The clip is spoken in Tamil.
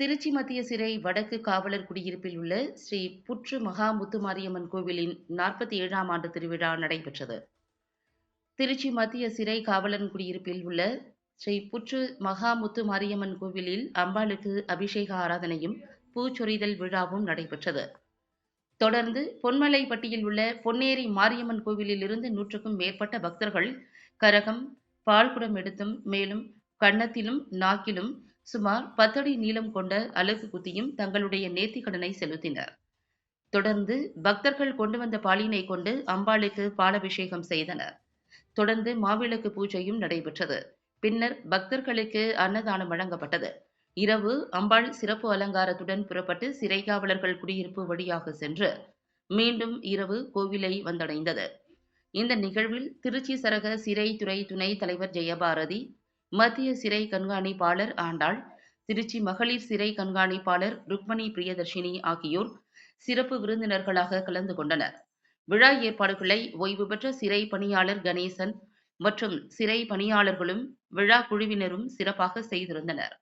திருச்சி மத்திய சிறை வடக்கு காவலர் குடியிருப்பில் உள்ள ஸ்ரீ புற்று மகா முத்துமாரியம்மன் கோவிலின் நாற்பத்தி ஏழாம் ஆண்டு திருவிழா நடைபெற்றது. திருச்சி மத்திய சிறை காவலர் குடியிருப்பில் உள்ள ஸ்ரீ புற்று மகா முத்து மாரியம்மன் கோவிலில் அம்பாளுக்கு அபிஷேக ஆராதனையும் பூச்சொரிதல் விழாவும் நடைபெற்றது. தொடர்ந்து பொன்மலைப்பட்டியில் உள்ள பொன்னேரி மாரியம்மன் கோவிலில் இருந்து நூற்றுக்கும் மேற்பட்ட பக்தர்கள் கரகம் பால்குடம் எடுத்தும் மேலும் கன்னத்திலும் நாக்கிலும் சுமார் பத்தடி நீளம் கொண்ட அலகு குத்தியும் தங்களுடைய நேர்த்திக்கடனை செலுத்தினர். தொடர்ந்து பக்தர்கள் கொண்டு வந்த பாலினை கொண்டு அம்பாளுக்கு பாலபிஷேகம் செய்தனர். தொடர்ந்து மாவிளக்கு பூஜையும் நடைபெற்றது. பின்னர் பக்தர்களுக்கு அன்னதானம் வழங்கப்பட்டது. இரவு அம்பாள் சிறப்பு அலங்காரத்துடன் புறப்பட்டு சிறை காவலர்கள் குடியிருப்பு வழியாக சென்று மீண்டும் இரவு கோவிலை வந்தடைந்தது. இந்த நிகழ்வில் திருச்சி சரக சிறைத்துறை துணைத் தலைவர் ஜெயபாரதி மத்திய சிறை கண்காணிப்பாளர் ஆண்டாள் திருச்சி மகளிர் சிறை கண்காணிப்பாளர் ருக்மணி பிரியதர்ஷினி ஆகியோர் சிறப்பு விருந்தினர்களாக கலந்து கொண்டனர். விழா ஏற்பாடுகளை ஓய்வு பெற்ற சிறை பணியாளர் கணேசன் மற்றும் சிறை பணியாளர்களும் விழா குழுவினரும் சிறப்பாக செய்திருந்தனர்.